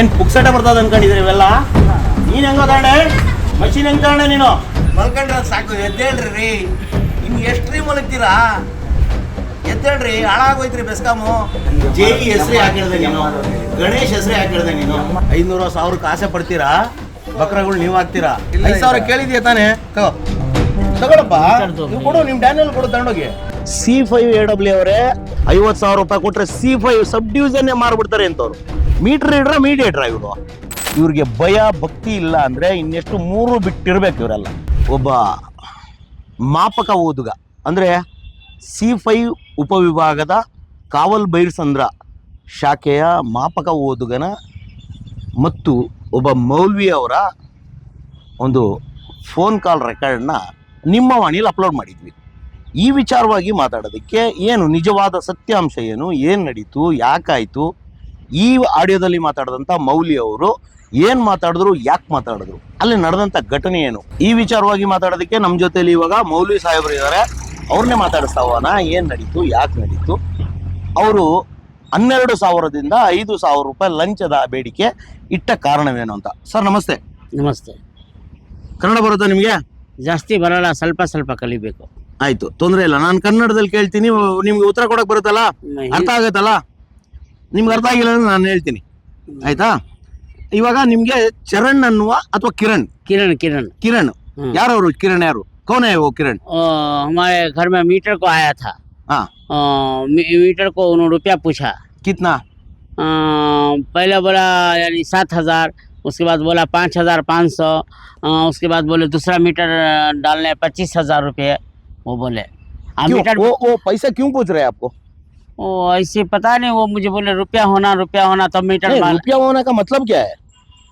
ಏನ್ ಪುಕ್ಸಟ ಬರ್ತದ ಅನ್ಕೊಂಡಿದ್ರಿ ಇವೆಲ್ಲ? ನೀನ್ ಹೆಂಗ ತಾಂಡೆ ಮಷಿನ್ ಹೆಂಗ್ ತಾಂಡೆ ನೀನು? ಮಲ್ಕೊಂಡ್ರ ಸಾಕು ಎದ್ದೇಳ್ರಿ. ರೀ ಇನ್ನು ಎಷ್ಟ್ರಿ ಮಲಗ್ತೀರಾ ಎದ್ದೇಳ್ರಿ ಹಾಳಾಗೋಯ್ತ್ರಿ ಬೆಸ್ಕಾಮು. ಜೆ ಇ ಹಾಕಿಳ್ದೆ ಯಾಕೆ ಹೇಳ್ದೆ ನೀನು. ಗಣೇಶ್ ಹೆಸರಿ ಯಾಕೆ ಹೇಳ್ದೆ ನೀನು ಐನೂರು ಸಾವಿರಕ್ಕೆ ಆಸೆ ಪಡ್ತೀರಾ? ಬಕ್ರಗಳು ನೀವು ಹಾಕ್ತೀರಾ? ಐದು ಸಾವಿರ ಕೇಳಿದ್ಯಾ ತಾನೆ? ತಗೋ. ತಗೊಳಪ್ಪ. ನೀವು ಕೊಡು ನಿಮ್ ಡ್ಯಾನಿಯಲ್ ಕೊಡು ತಗೊಂಡೋಗಿ. ಸಿ ಫೈವ್ ಎ ಡಬ್ಲ್ಯೂ ಅವರೇ ಐವತ್ತು ಸಾವಿರ ರೂಪಾಯಿ ಕೊಟ್ರೆ ಸಿ ಫೈವ್ ಸಬ್ ಡಿವಿಷನ್ನೇ ಮಾರ್ಬಿಡ್ತಾರೆ ಅಂತವ್ರು. ಮೀಟರ್ ಇಡ್ರ ಮೀಡಿಯೇಟ್ರ ಇವರು. ಇವ್ರಿಗೆ ಭಯ, ಭಕ್ತಿ ಇಲ್ಲ ಅಂದ್ರೆ ಇನ್ನೆಷ್ಟು ಮೂರು ಬಿಟ್ಟಿರ್ಬೇಕು ಇವರೆಲ್ಲ. ಒಬ್ಬ ಮಾಪಕ ಓದುಗ. ಅಂದ್ರೆ ಸಿ ಫೈವ್ ಉಪವಿಭಾಗದ ಕಾವಲ್ ಬೈರ್ಸಂದ್ರ ಶಾಖೆಯ ಮಾಪಕ ಓದುಗನ ಮತ್ತು ಒಬ್ಬ ಮೌಲ್ವಿ ಅವರ ಒಂದು ಫೋನ್ ಕಾಲ್ ರೆಕಾರ್ಡ್ನ ನಿಮ್ಮ ವಾಣಿಯಲ್ಲಿ ಅಪ್ಲೋಡ್ ಮಾಡಿದ್ವಿ. ಈ ವಿಚಾರವಾಗಿ ಮಾತಾಡೋದಕ್ಕೆ ಏನು ನಿಜವಾದ ಸತ್ಯಾಂಶ ಏನು ಏನು ನಡೀತು, ಯಾಕಾಯಿತು ಈ ಆಡಿಯೋದಲ್ಲಿ ಮಾತಾಡಿದಂಥ ಮೌಲಿ ಅವರು ಏನು ಮಾತಾಡಿದ್ರು ಯಾಕೆ ಮಾತಾಡಿದ್ರು ಅಲ್ಲಿ ನಡೆದಂಥ ಘಟನೆ ಏನು? ಈ ವಿಚಾರವಾಗಿ ಮಾತಾಡೋದಕ್ಕೆ ನಮ್ಮ ಜೊತೆಯಲ್ಲಿ ಇವಾಗ ಮೌಲಿ ಸಾಹೇಬರು ಇದ್ದಾರೆ ಅವ್ರನ್ನೇ ಮಾತಾಡಿಸ್ತಾ ಹೋಗೋಣ ಏನು ನಡೀತು ಯಾಕೆ ನಡೀತು? ಅವರು ಹನ್ನೆರಡು ಸಾವಿರದಿಂದ ಐದು ಸಾವಿರ ರೂಪಾಯಿ ಲಂಚದ ಬೇಡಿಕೆ ಇಟ್ಟ ಕಾರಣವೇನು ಅಂತ. ಸರ್ ನಮಸ್ತೆ. ನಮಸ್ತೆ. ಕನ್ನಡ ಬರುತ್ತಾ ನಿಮಗೆ? ಜಾಸ್ತಿ ಬರಲ್ಲ ಸ್ವಲ್ಪ ಸ್ವಲ್ಪ ಕಲಿಬೇಕು. ಆಯ್ತು ತೊಂದರೆ ಇಲ್ಲ. ನಾನು ಕನ್ನಡದಲ್ಲಿ ಕೇಳ್ತೀನಿ ನಿಮ್ಗೆ ಉತ್ತರ ಕೊಡಕ್ ಬರುತ್ತಲ್ಲ? ಅರ್ಥ ಆಗತ್ತಲ್ಲ? ನಿಮ್ಗೆ ಅರ್ಥ ಆಗಿಲ್ಲ ಅಂದ್ರೆ ನಾನು ಹೇಳ್ತೀನಿ ಆಯ್ತಾ ಇವಾಗ ನಿಮ್ಗೆ ಚರಣ್ ಅನ್ನುವ ಅಥವಾ ಕಿರಣ್ किरण किरण ಕಿರಣ್ ಹ್ಮ್. ಯಾರವರು ಕಿರಣ್ ಯಾರು कौन है वो किरण ओ, हमारे घर में मीटर को आया था हाँ अ, मी, मीटर को उन्होंने रुपया पूछा कितना अ, पहले बोला यानी सात हजार उसके बाद बोला पाँच हजार पाँच सौ उसके बाद बोले दूसरा मीटर अ, डालने पच्चीस हजार रुपये वो बोले आ, क्यों मीटर वो वो पैसा क्यों पूछ रहे हैं आपको वो ऐसे पता नहीं वो मुझे बोले रुपया होना रुपया होना तब मीटर नहीं, मार- रुपया होने का मतलब क्या है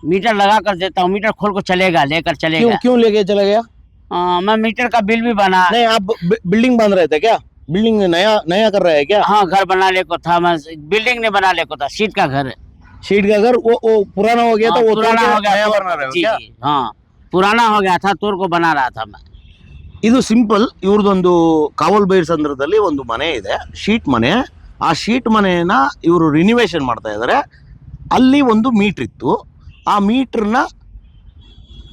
मीटर लगा कर देता हूँ मीटर खोल को चलेगा लेकर क्यों चलेगा क्यों लेके चला गया अ, मैं मीटर का बिल भी बना नहीं आप बि- बिल्डिंग बांध रहे थे क्या बिल्डिंग नया नया कर रहे हैं क्या हाँ घर बनाने को था मैं बिल्डिंग नहीं बनाने को था शीट का घर है शीट का घर वो वो पुराना हो गया था हाँ, वो पुराना तोड़ के हो गया नया था। बना रहे हो जी, क्या जी, हाँ पुराना हो गया था तोड़ को बना रहा था मैं ಇದು ಸಿಂಪಲ್ ಇವ್ರದೊಂದು ಕಾವಲ್ ಬೈರ್ ಸಂದರ್ಭದಲ್ಲಿ ಒಂದು ಮನೆ ಇದೆ ಶೀಟ್ ಮನೆ ಆ ಶೀಟ್ ಮನೆಯನ್ನ ಇವರು ರಿನಿವೇಶನ್ ಮಾಡ್ತಾ ಇದ್ದಾರೆ ಅಲ್ಲಿ ಒಂದು ಮೀಟ್ರ್ ಇತ್ತು. ಆ ಮೀಟ್ರನ್ನ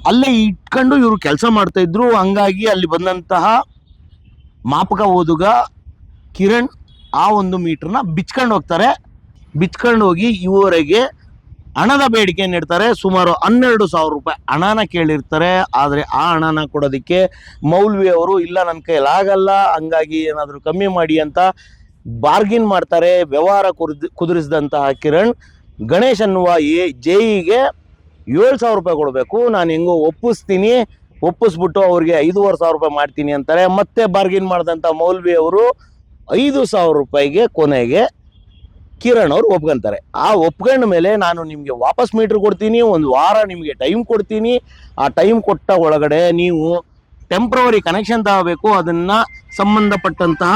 ಅಲ್ಲೇ ಇಟ್ಕೊಂಡು ಇವರು ಕೆಲಸ ಮಾಡ್ತಾ ಇದ್ರು. ಹಂಗಾಗಿ ಅಲ್ಲಿ ಬಂದಂತಹ ಮಾಪಕ ಓದುಗ ಕಿರಣ್ ಆ ಒಂದು ಮೀಟ್ರನ್ನ ಬಿಚ್ಕೊಂಡು ಹೋಗ್ತಾರೆ. ಬಿಚ್ಕೊಂಡು ಹೋಗಿ ಇವರಿಗೆ ಹಣದ ಬೇಡಿಕೆ ನೀಡ್ತಾರೆ ಸುಮಾರು ಹನ್ನೆರಡು ಸಾವಿರ ರೂಪಾಯಿ ಹಣನ ಕೇಳಿರ್ತಾರೆ. ಆದರೆ ಆ ಹಣನ ಕೊಡೋದಕ್ಕೆ ಮೌಲ್ವಿ ಅವರು ಇಲ್ಲ ನನ್ನ ಕೈಲಾಗಲ್ಲ, ಹಂಗಾಗಿ ಏನಾದರೂ ಕಮ್ಮಿ ಮಾಡಿ ಅಂತ ಬಾರ್ಗಿನ್ ಮಾಡ್ತಾರೆ, ವ್ಯವಹಾರ ಕುದುರಿಸಿದಂತಹ ಕಿರಣ್. ಗಣೇಶ್ ಅನ್ನುವ ಎ ಜೆಇಗೆ ಏಳು ಸಾವಿರ ರೂಪಾಯಿ ಕೊಡಬೇಕು. ನಾನು ಹೆಂಗೋ ಒಪ್ಪಿಸ್ತೀನಿ. ಒಪ್ಪಿಸ್ಬಿಟ್ಟು ಅವ್ರಿಗೆ ಐದೂವರೆ ಸಾವಿರ ರೂಪಾಯಿ ಮಾಡ್ತೀನಿ ಅಂತಾರೆ. ಮತ್ತೆ ಬಾರ್ಗಿನ್ ಮಾಡಿದಂಥ ಮೌಲ್ವಿ ಅವರು ಐದು ಸಾವಿರ ರೂಪಾಯಿಗೆ ಕೊನೆಗೆ ಕಿರಣ್ ಅವ್ರು ಒಪ್ಕೊಂತಾರೆ. ಆ ಒಪ್ಕೊಂಡ ಮೇಲೆ ನಾನು ನಿಮಗೆ ವಾಪಸ್ ಮೀಟ್ರ್ ಕೊಡ್ತೀನಿ. ಒಂದು ವಾರ ನಿಮಗೆ ಟೈಮ್ ಕೊಡ್ತೀನಿ. ಆ ಟೈಮ್ ಕೊಟ್ಟ ಒಳಗಡೆ ನೀವು ಟೆಂಪ್ರವರಿ ಕನೆಕ್ಷನ್ ತಗೋಬೇಕು. ಅದನ್ನು ಸಂಬಂಧಪಟ್ಟಂತಹ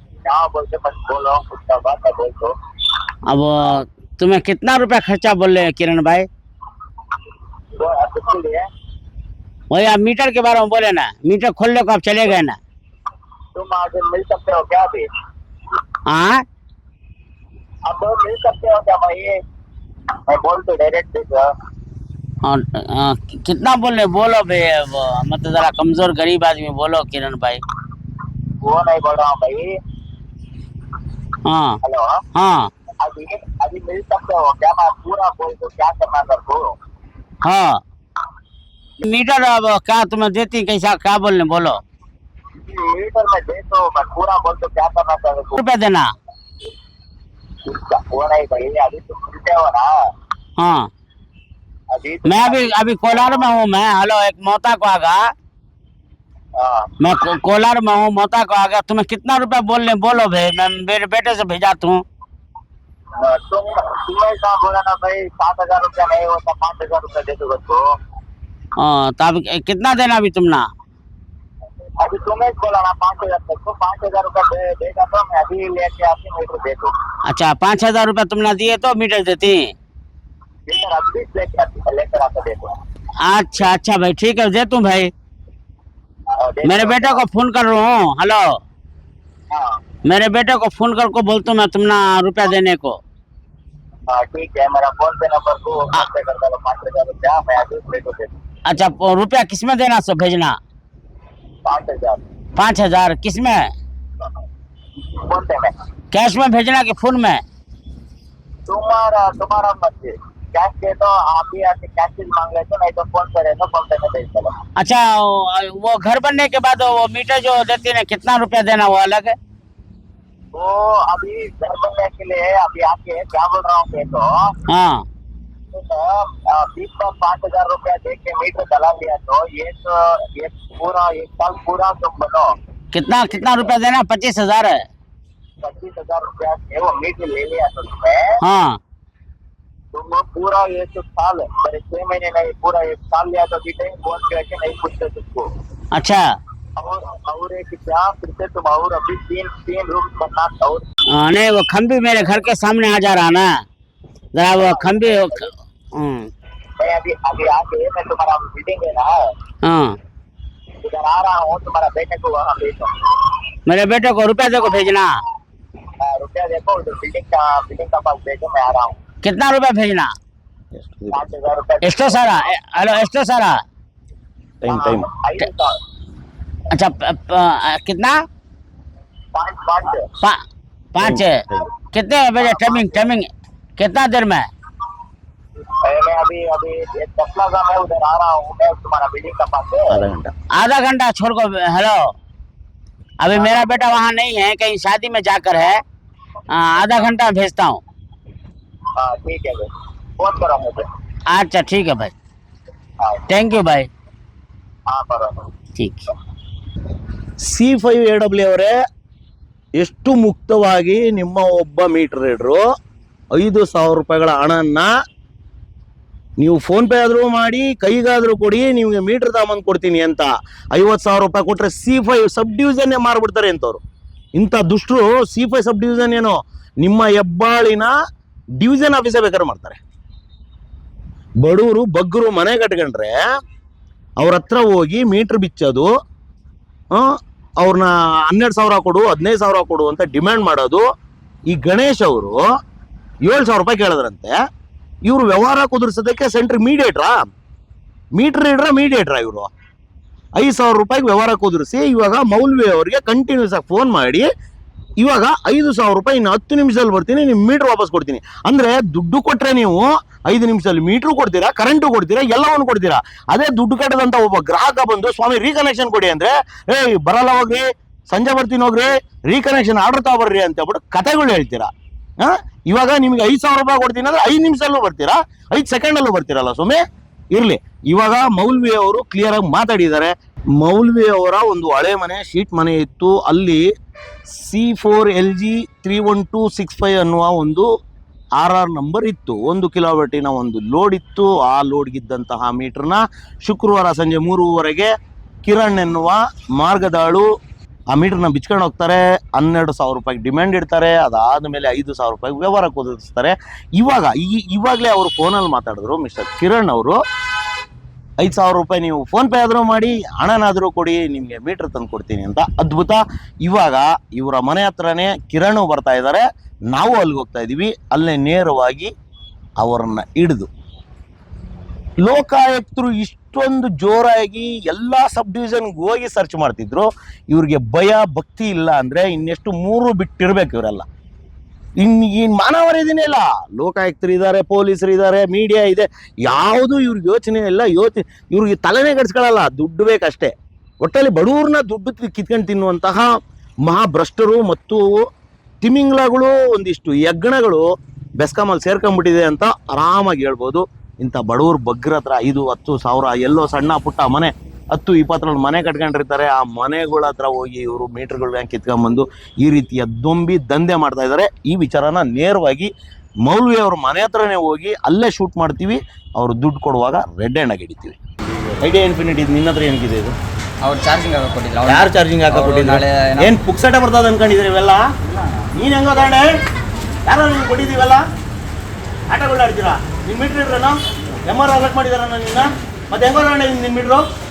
है अब तुम्हें कितना रुपया खर्चा बोल रहे हैं किरण भाई? तो वही आप मीटर के बारे में बोले ना मीटर खोलने को आप चले गए ना? तुम आज मिल सकते हो क्या अभी? हाँ? अब मिल सकते हो क्या भाई? मैं बोल तो डायरेक्ट और, आ, कितना बोल रहे बोलो भैया मतलब जरा कमज़ोर गरीब आदमी बोलो किरण भाई। वो नहीं बोल रहा हूँ भाई। हाँ। हेलो हाँ। अभी अभी मिल सकते हो क्या? मैं पूरा बोल दो क्या करना हाँ मीटर अब क्या तुम्हें देती कैसा क्या बोलने? बोलो। मीटर में दे दो मैं पूरा बोल दो क्या करना कर दो रुपया देना। वो नहीं भाई अभी तुम मिलते हो ना। हाँ। अभी तो- मैं अभी अभी कोलार में हूँ मैं। हेलो एक मोता को आगा। मैं को, कोलार में हूँ मोता को आगा तुम्हें कितना रुपया बोलने बोलो भाई मैं मेरे बेटे से भेजा तू तुम तुम्हें कहा बोला ना भाई सात हज़ार रुपया नहीं होता पाँच हज़ार रुपया दे हाँ, तो अब कितना देना अभी तुमने? अभी तुम्हें बोला ना पाँच हज़ार तक तो पाँच हज़ार रुपया दे देगा तो मैं अभी लेके मीटर दे दो। अच्छा पाँच हज़ार रुपया तुमने दिए तो मीटर देती? लेकर दे दो। अच्छा अच्छा भाई ठीक है दे तू भाई। मेरे बेटे को फ़ोन कर रहा हूँ हेलो। हाँ। मेरे बेटे को फ़ोन कर को बोलता हूँ मैं तुमने रुपया देने को। हाँ ठीक है मेरा फ़ोन पे नंबर को अच्छा रुपया किसमें देना सो भेजना? पाँच हज़ार। पाँच हज़ार किसमें। कैश में भेजना कि फ़ोन में? तुम्हारा तुम्हारा मर्ज़ी। कैश दे तो आप ही आके कैश मांग लेते नहीं तो फ़ोन रहते फ़ोन पे में भेज दो अच्छा वो- वो घर बनने के बाद वो मीटर जो देती है कितना रुपया देना वो अलग है? वो अभी घर बनने के लिए अभी आके क्या बोल रहा हूँ मैं तो हाँ बीस का पाँच हज़ार रुपया दे के मीटर चला लिया तो ये तो ये पूरा एक साल पूरा तुम बनो। कितना कितना रुपया देना? पच्चीस हज़ार है। पच्चीस हज़ार रुपया वो मीटर ले लिया तो तुमने। हाँ। तुम पूरा एक साल. मेरे छह महीने नहीं पूरा एक साल लिया तो भी नहीं फ़ोन करके नहीं पूछते तुमको अच्छा. और और एक क्या फिर से तुम और अभी तीन तीन रूम बनना और हाँ, नहीं वो खम्भी मेरे घर के सामने आ जा रहा ना. जरा वो खम्भी वो ख- हम्म, मैं अभी अभी आके मैं तुम्हारा बिल्डिंग है ना। हाँ। इधर आ रहा हूँ तुम्हारा बेटे को वहाँ भेजो। मेरे बेटे को रुपया देखो भेजना। हाँ, रुपया देखो बिल्डिंग का बिल्डिंग का पास भेजो मैं आ रहा हूँ। कितना रुपया भेजना? एक्स्ट्रा सारा? हेलो एक्स्ट्रा सारा? टाइम टाइम अच्छा कितना? पाँच कितने बजे टाइमिंग टाइमिंग कितना देर में? आधा घंटा। छोड़ को हेलो। अभी मेरा बेटा वहाँ नहीं है कहीं शादी में जाकर है हाँ, आधा घंटा भेजता हूँ। हाँ ठीक है भाई फोन करो मुझे अच्छा ठीक है भाई हाँ थैंक यू भाई हाँ करो ठीक ಸಿ ಫೈವ್ ಎ ಡಬ್ಲ್ಯೂ ಅವರೇ ಎಷ್ಟು ಮುಕ್ತವಾಗಿ ನಿಮ್ಮ ಒಬ್ಬ ಮೀಟರ್ ರೀಡ್ರು ಐದು ಸಾವಿರ ರೂಪಾಯಿಗಳ ಹಣನ್ನ ನೀವು ಫೋನ್ ಪೇ ಆದರೂ ಮಾಡಿ ಕೈಗಾದರೂ ಕೊಡಿ ನಿಮಗೆ ಮೀಟರ್ ತಗೊಂಬಂದು ಕೊಡ್ತೀನಿ ಅಂತ ಐವತ್ತು ಸಾವಿರ ರೂಪಾಯಿ ಕೊಟ್ಟರೆ ಸಿ ಫೈವ್ ಸಬ್ ಡಿವಿಷನ್ನೇ ಮಾರ್ಬಿಡ್ತಾರೆ ಅಂತವ್ರು ಇಂಥ ದುಷ್ಟರು ಸಿ ಫೈವ್ ಸಬ್ ಡಿವಿಷನ್ ಏನೋ ನಿಮ್ಮ ಹೆಬ್ಬಾಳಿನ ಡಿವಿಷನ್ ಆಫೀಸೇ ಬೇಕಾದ್ರೆ ಮಾಡ್ತಾರೆ. ಬಡವರು, ಬಗ್ಗರು, ಮನೆ ಕಟ್ಕೊಂಡ್ರೆ ಅವ್ರ ಹತ್ರ ಹೋಗಿ ಮೀಟ್ರ್ ಬಿಚ್ಚೋದು ಅವ್ರನ್ನ ಹನ್ನೆರಡು ಸಾವಿರ ಕೊಡು, ಹದಿನೈದು ಸಾವಿರ ಕೊಡು ಅಂತ ಡಿಮ್ಯಾಂಡ್ ಮಾಡೋದು. ಈ ಗಣೇಶ್ ಅವರು ಏಳು ಸಾವಿರ ರೂಪಾಯಿ ಕೇಳಿದ್ರಂತೆ. ಇವರು ವ್ಯವಹಾರ ಕುದುರಿಸೋದಕ್ಕೆ ಸೆಂಟ್ರ್ ಮೀಡಿಯೇಟ್ರಾ ಮೀಟರ್ ಇಡ್ರ ಮೀಡಿಯೇಟ್ರಾ ಇವರು? ಐದು ಸಾವಿರ ರೂಪಾಯಿಗೆ ವ್ಯವಹಾರ ಕುದುರಿಸಿ ಇವಾಗ ಮೌಲ್ವಿ ಅವರಿಗೆ ಕಂಟಿನ್ಯೂಸ್ ಆಗಿ ಫೋನ್ ಮಾಡಿ ಇವಾಗ ಐದು ಸಾವಿರ ರೂಪಾಯಿ ಇನ್ನು ಹತ್ತು ನಿಮಿಷದಲ್ಲಿ ಬರ್ತೀನಿ ನಿಮ್ಮ ಮೀಟ್ರ್ ವಾಪಸ್ ಕೊಡ್ತೀನಿ. ಅಂದರೆ ದುಡ್ಡು ಕೊಟ್ಟರೆ ನೀವು ಐದು ನಿಮಿಷದಲ್ಲಿ ಮೀಟ್ರು ಕೊಡ್ತೀರಾ ಕರೆಂಟು ಕೊಡ್ತೀರಾ, ಎಲ್ಲವನ್ನು ಕೊಡ್ತೀರಾ? ಅದೇ ದುಡ್ಡು ಕಟ್ಟದಂಥ ಒಬ್ಬ ಗ್ರಾಹಕ ಬಂದು, ಸ್ವಾಮಿ ರೀಕನೆಕ್ಷನ್ ಕೊಡಿ ಅಂದರೆ, ಏಯ್, ಬರಲ್ಲ ಹೋಗ್ರಿ, ಸಂಜೆ ಬರ್ತೀನಿ ಹೋಗ್ರಿ ರೀಕನೆಕ್ಷನ್ ಆರ್ಡರ್ ತಗೊಬರ್ರಿ ಅಂತ ಹೇಳ್ಬಿಟ್ಟು ಕತೆಗಳು ಹೇಳ್ತೀರಾ? ಹಾಂ ಇವಾಗ ನಿಮಗೆ ಐದು ಸಾವಿರ ರೂಪಾಯಿ ಕೊಡ್ತೀನಿ ಅಂದರೆ ಐದು ನಿಮಿಷದಲ್ಲೂ ಬರ್ತೀರಾ? ಐದು ಸೆಕೆಂಡಲ್ಲೂ ಬರ್ತೀರಲ್ಲ ಸ್ವಾಮಿ? ಇರಲಿ. ಇವಾಗ ಮೌಲ್ವಿ ಅವರು ಕ್ಲಿಯರ್ ಆಗಿ ಮಾತಾಡಿದ್ದಾರೆ. ಮೌಲ್ವಿ ಅವರ ಒಂದು ಹಳೆ ಮನೆ, ಶೀಟ್ ಮನೆ ಇತ್ತು. ಅಲ್ಲಿ C four L G three one two six five ಅನ್ನುವ ಒಂದು ಆರ್ ಆರ್ ನಂಬರ್ ಇತ್ತು. ಒಂದು ಕಿಲೋಮೀಟರಿನ ಒಂದು ಲೋಡ್ ಇತ್ತು. ಆ ಲೋಡ್ಗಿದ್ದಂತಹ ಮೀಟರ್ನ ಶುಕ್ರವಾರ ಸಂಜೆ ಮೂರುವರೆಗೆ ಕಿರಣ್ ಎನ್ನುವ ಮಾರ್ಗದಾಳು ಆ ಮೀಟರ್ನ ಬಿಚ್ಕೊಂಡು ಹೋಗ್ತಾರೆ. ಹನ್ನೆರಡು ಸಾವಿರ ರೂಪಾಯಿ ಡಿಮ್ಯಾಂಡ್ ಇಡ್ತಾರೆ. ಅದಾದ ಮೇಲೆ ಐದು ಸಾವಿರ ರೂಪಾಯಿ ವ್ಯವಹಾರಕ್ಕೆ ಒದಗಿಸ್ತಾರೆ ಇವಾಗ ಈ, ಇವಾಗಲೇ ಅವರು ಫೋನಲ್ಲಿ ಮಾತಾಡಿದ್ರು ಮಿಸ್ಟರ್ ಕಿರಣ್ ಅವರು. ಐದು ಸಾವಿರ ರೂಪಾಯಿ ನೀವು ಫೋನ್ ಪೇ ಆದರೂ ಮಾಡಿ, ಹಣನಾದರೂ ಕೊಡಿ, ನಿಮಗೆ ಮೀಟರ್ ತಂದು ಕೊಡ್ತೀನಿ ಅಂತ ಅದ್ಭುತ. ಇವಾಗ ಇವರ ಮನೆ ಹತ್ರನೇ ಕಿರಣ್ ಬರ್ತಾ ಇದ್ದಾರೆ ನಾವು ಅಲ್ಲಿಗೆ ಹೋಗ್ತಾ ಇದ್ದೀವಿ. ಅಲ್ಲೇ ನೇರವಾಗಿ ಅವರನ್ನ ಹಿಡಿದು. ಲೋಕಾಯುಕ್ತರು ಇಷ್ಟೊಂದು ಜೋರಾಗಿ ಎಲ್ಲ ಸಬ್ ಡಿವಿಷನ್ಗೆ ಹೋಗಿ ಸರ್ಚ್ ಮಾಡ್ತಿದ್ರು. ಇವ್ರಿಗೆ ಭಯ, ಭಕ್ತಿ ಇಲ್ಲ ಅಂದ್ರೆ ಇನ್ನೆಷ್ಟು ಮೂರು ಬಿಟ್ಟಿರ್ಬೇಕು ಇವರೆಲ್ಲ. ಇನ್ ಮಾನವರಿದೇನೆ ಇಲ್ಲ ಲೋಕಾಯುಕ್ತರು ಇದ್ದಾರೆ ಪೊಲೀಸರು ಇದ್ದಾರೆ ಮೀಡಿಯಾ ಇದೆ. ಯಾವುದು ಇವ್ರಿಗೆ ಯೋಚನೆ ಇಲ್ಲ, ಯೋಚನೆ ಇವ್ರಿಗೆ ತಲೆನೇ ಕೆಡ್ಸ್ಕೊಳ್ಳಲ್ಲ ದುಡ್ಡು ಬೇಕಷ್ಟೇ. ಒಟ್ಟಲ್ಲಿ ಬಡವ್ರನ್ನ ದುಡ್ಡು ಕಿತ್ಕೊಂಡು ತಿನ್ನುವಂತಹ ಮಹಾಭ್ರಷ್ಟರು ಮತ್ತು ತಿಮಿಂಗ್ಲಗಳು ಒಂದಿಷ್ಟು ಯಜ್ಞಗಳು ಬೆಸ್ಕಾಮಲ್ಲಿ ಸೇರ್ಕೊಂಡ್ಬಿಟ್ಟಿದೆ ಅಂತ ಆರಾಮಾಗಿ ಹೇಳ್ಬೋದು. ಇಂಥ ಬಡವ್ರ ಬಗ್ಗರ ಹತ್ರ ಐದು, ಹತ್ತು ಸಾವಿರ, ಎಲ್ಲೋ ಸಣ್ಣ ಪುಟ್ಟ ಮನೆ ಹತ್ತು ಇಪ್ಪತ್ತರಲ್ಲಿ ಮನೆ ಕಟ್ಕೊಂಡಿರ್ತಾರೆ. ಆ ಮನೆಗಳ ಹತ್ರ ಹೋಗಿ ಇವರು ಮೀಟರ್ಗಳನ್ನ ಕಿತ್ಕೊಂಡ್ಬಂದು ಈ ರೀತಿಯ ದೊಂಬಿ ದಂಧೆ ಮಾಡ್ತಾ ಇದ್ದಾರೆ. ಈ ವಿಚಾರನ ನೇರವಾಗಿ ಮೌಲ್ವಿ ಅವ್ರ ಮನೆ ಹತ್ರನೇ ಹೋಗಿ ಅಲ್ಲೇ ಶೂಟ್ ಮಾಡ್ತೀವಿ. ಅವ್ರು ದುಡ್ಡು ಕೊಡುವಾಗ ರೆಡ್ ಹ್ಯಾಂಡಾಗಿ ಹಿಡಿತೀವಿ. ಐಡಿಯಾ ಇನ್ಫಿನಿಟಿ ನಿನ್ನ ಹತ್ರ ಏನಕ್ಕಿದೆ ಇದು? ಅವ್ರು ಚಾರ್ಜಿಂಗ್ ಕೊಟ್ಟಿಲ್ಲ. ಅವ್ರು- ಯಾರು ಚಾರ್ಜಿಂಗ್ ಹಾಕ ಏನೋ- ಪುಕ್ಸಟ ಬರ್ತದೆ ಅನ್ಕೊಂಡಿದ್ರಿ ಇವೆಲ್ಲ? ನೀನು ಹೆಂಗೋ ತಾಂಡೆ ಯಾರೋ ನಿಮ್ಗೆ ಕೊಟ್ಟಿದ್ದೀವಲ್ಲ? ಆಟಗಳು ಆಡ್ತೀರಾ? ನಿಮ್ಮ ಮೀಟ್ರ್ ಇಡ್ರೇನೋ ಎಂ ಆರ್ ಅಲರ್ಟ್ ಮಾಡಿದಾರ ನಿನ್ನ? ಮತ್ತೆ ಹೆಂಗೋ ತಾಂಡೆ ನಿಮ್ಮ ಮೀಟ್ರು?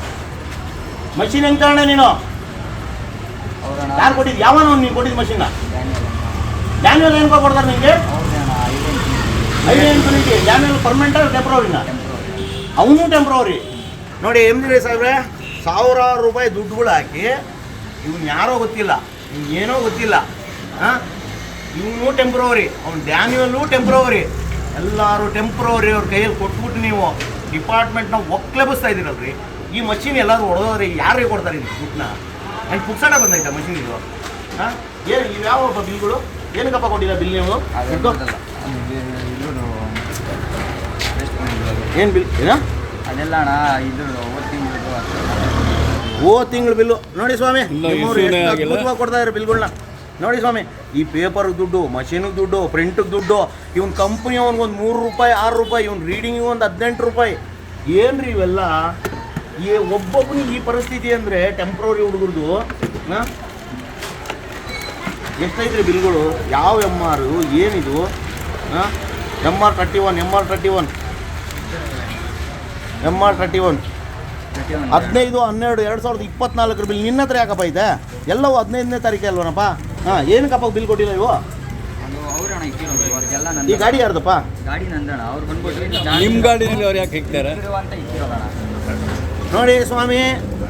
ಮಷಿನ್ ಹೆಂಗ್ ತಗೊಂಡೆ ನೀನು? ಯಾರು ಕೊಟ್ಟಿದ್ದು ಯಾವ ನೀನು ಕೊಟ್ಟಿದ್ದು ಮಷಿನ್ ಡ್ಯಾನಿಯಲ್ ಏನ್ಕೋ ಕೊಡ್ತಾರೆ ನಿಮಗೆ ಐಡಿಯಾ ಇನ್ಫಿನಿಟಿ ಡ್ಯಾನ್ಯಲ್ ಪರ್ಮನೆಂಟ್ ಟೆಂಪ್ರವರಿನ ಟೆಂಪ್ರವರಿ ಅವನು ಟೆಂಪ್ರವರಿ ನೋಡಿ ಎಂ ಜಿ ಸಾಹೇಬ್ರೆ ಸಾವಿರಾರು ರೂಪಾಯಿ ದುಡ್ಡುಗಳು ಹಾಕಿ ಇವ್ನು ಯಾರೋ ಗೊತ್ತಿಲ್ಲ. ಇವ್ನು ಏನೋ ಗೊತ್ತಿಲ್ಲ. ಹಾಂ ಇವನು ಟೆಂಪ್ರವರಿ ಅವ್ನು ಡ್ಯಾನ್ಯಲ್ಲು ಟೆಂಪ್ರವರಿ ಎಲ್ಲರೂ ಟೆಂಪ್ರವರಿ ಅವ್ರ ಕೈಯಲ್ಲಿ ಕೊಟ್ಬಿಟ್ಟು ನೀವು ಡಿಪಾರ್ಟ್ಮೆಂಟ್ನ ಒಕ್ಲೆಬಿಸ್ತಾ ಇದ್ದೀರಲ್ರಿ. ಈ ಮಷಿನ್ ಎಲ್ಲರೂ ಹೊಡೆದೋದ್ರೆ ಯಾರಿಗೆ ಕೊಡ್ತಾರೆ ಇದು ದುಡ್ಡನ್ನ? ಅಲ್ಲಿ ಪುಕ್ಸಟ ಬಂದೈತಾ ಮಷಿನ್ ಇದು. ಹಾಂ? ಏನು ಇವ್ಯಾವಪ್ಪ ಬಿಲ್ಗಳು? ಏನಕ್ಕಪ್ಪ ಕೊಟ್ಟಿಲ್ಲ ಬಿಲ್ ನೀವು. ಏನು ಬಿಲ್? ಏನ? ಅದೆಲ್ಲ ಅಣ್ಣ ಇದು ಓ ತಿಂಗಳು ಬಿಲ್ಲು. ನೋಡಿ ಸ್ವಾಮಿ ಕೊಡ್ತಾ ಇದ್ದಾರೆ ಬಿಲ್ಗಳನ್ನ ನೋಡಿ ಸ್ವಾಮಿ ಈ ಪೇಪರ್ಗೆ ದುಡ್ಡು ಮಷೀನಿಗೆ ದುಡ್ಡು ಪ್ರಿಂಟಿಗೆ ದುಡ್ಡು ಇವನ್ ಕಂಪ್ನಿ ಒಂದು ಮೂರು ರೂಪಾಯಿ ಆರು ರೂಪಾಯಿ ಇವ್ನ ರೀಡಿಂಗಿಗೆ ಒಂದು ಹದಿನೆಂಟು ರೂಪಾಯಿ. ಏನ್ರಿ ಇವೆಲ್ಲ? ಈ ಒಬ್ಬೊಬ್ಬನಿಗೆ ಈ ಪರಿಸ್ಥಿತಿ ಅಂದರೆ ಟೆಂಪ್ರವರಿ ಹುಡುಗರದು ಎಷ್ಟೈತ್ರಿ ಬಿಲ್ಗಳು? ಯಾವ ಎಂ ಆರು ಏನಿದು? M R thirty one M R thirty one M R thirty one ಹದಿನೈದು ಹನ್ನೆರಡು ಎರಡು ಸಾವಿರದ ಇಪ್ಪತ್ನಾಲ್ಕರ ಬಿಲ್ ನಿನ್ನ ಹತ್ರ ಯಾಕಪ್ಪ ಇದೆ ಎಲ್ಲವೂ ಹದಿನೈದನೇ ತಾರೀಕು ಅಲ್ವನಪ್ಪ? ಹಾಂ ಏನಕ್ಕಪ್ಪ ಬಿಲ್ ಕೊಟ್ಟಿಲ್ಲ ಇವು? ಈ ಗಾಡಿ ಯಾರ್ದಪ್ಪ? ಗಾಡಿ ನಂದಣ್ಣ ಅವ್ರು ಬಂದ್ಬಿಟ್ಟು ನಿಮ್ಮ ಗಾಡಿ ಅವ್ರು ಯಾಕೆ ಇಕ್ತಾರೆ? ನೋಡಿ ಸ್ವಾಮಿ